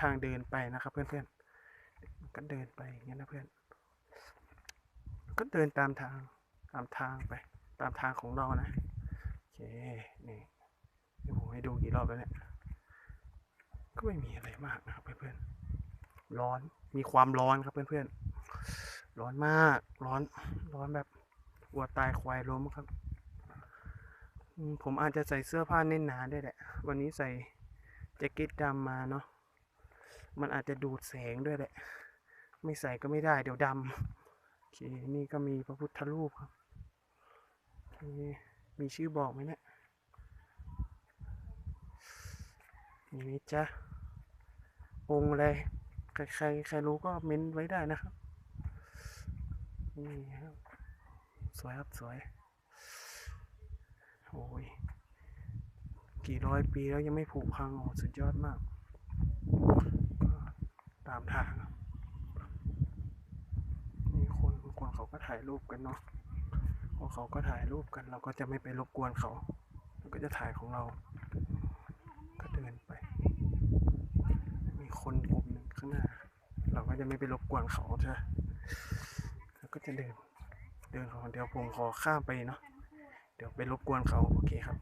ทางเดินไปนะครับ เพื่อนๆมันก็เดินไปอย่างเงี้นะเพื่อน ก็เดินตามทางตามทางไป ตามทางของเรานะโอเคนี่เดี๋ยวผมให้ดูกี่รอบแล้วเนี่ยก็ไม่มีอะไรมากนะครับเพื่อนๆร้อนมีความร้อนครับเพื่อนๆร้อนมากร้อนร้อนแบบวัวตายควายล้มครับผมอาจจะใส่เสื้อผ้าเน้นหนาได้แหละ วันนี้ใส่แจ็คเก็ตดำมาเนาะ มันอาจจะดูดแสงด้วยแหละ ไม่ใส่ก็ไม่ได้เดี๋ยวดำโอเคนี่ก็มีพระพุทธรูปครับมีชื่อบอกไหมเนี่ยมีไหมจ๊ะองค์อะไรใครใครใครรู้ก็เม้นไว้ได้นะครับนี่ครับสวยครับสวยโอ้ยกี่ร้อยปีแล้วยังไม่ผุพังโอ้สุดยอดมาก ตามทางครับมีคนบางคนเขาก็ถ่ายรูปกันเนาะพอเขาก็ถ่ายรูปกัน เราก็จะไม่ไปรบกวนเขาเราก็จะถ่ายของเรา ก็เดินไป มีคนกลุ่มหนึ่งข้างหน้า เราก็จะไม่ไปรบกวนเขาใช่ไหมเราก็จะเดิน เดินของเดี๋ยวผมขอข้ามไปเนาะ เดี๋ยวไปรบกวนเขา โอเคครับ